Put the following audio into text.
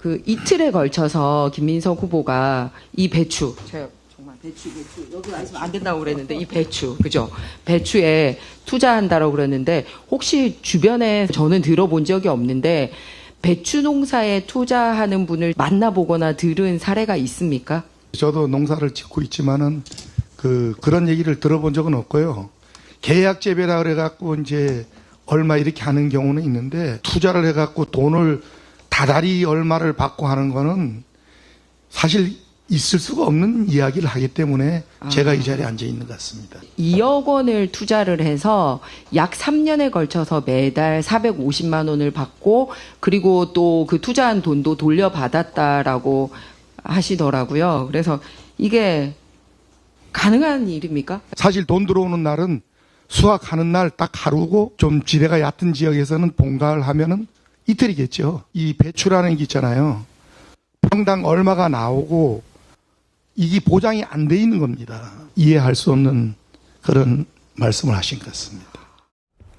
그 이틀에 걸쳐서 김민석 후보가 이 배추 제가 정말 배추 배추 여기 와 있으면 안 된다고 그랬는데 이 배추 그죠 배추에 투자한다라고 그랬는데 혹시 주변에 저는 들어본 적이 없는데 배추 농사에 투자하는 분을 만나보거나 들은 사례가 있습니까? 저도 농사를 짓고 있지만은 그 그런 얘기를 들어본 적은 없고요. 계약 재배라 그래 갖고 이제 얼마 이렇게 하는 경우는 있는데 투자를 해 갖고 돈을 다달이 얼마를 받고 하는 거는 사실 있을 수가 없는 이야기를 하기 때문에 제가 이 자리에 앉아 있는 것 같습니다. 2억 원을 투자를 해서 약 3년에 걸쳐서 매달 450만 원을 받고 그리고 또 그 투자한 돈도 돌려받았다라고 하시더라고요. 그래서 이게 가능한 일입니까? 사실 돈 들어오는 날은 수확하는 날 딱 하루고 좀 지대가 얕은 지역에서는 봉가를 하면은 이틀이겠죠. 이 배추라는 게 있잖아요. 평당 얼마가 나오고 이게 보장이 안 돼 있는 겁니다. 이해할 수 없는 그런 말씀을 하신 것 같습니다.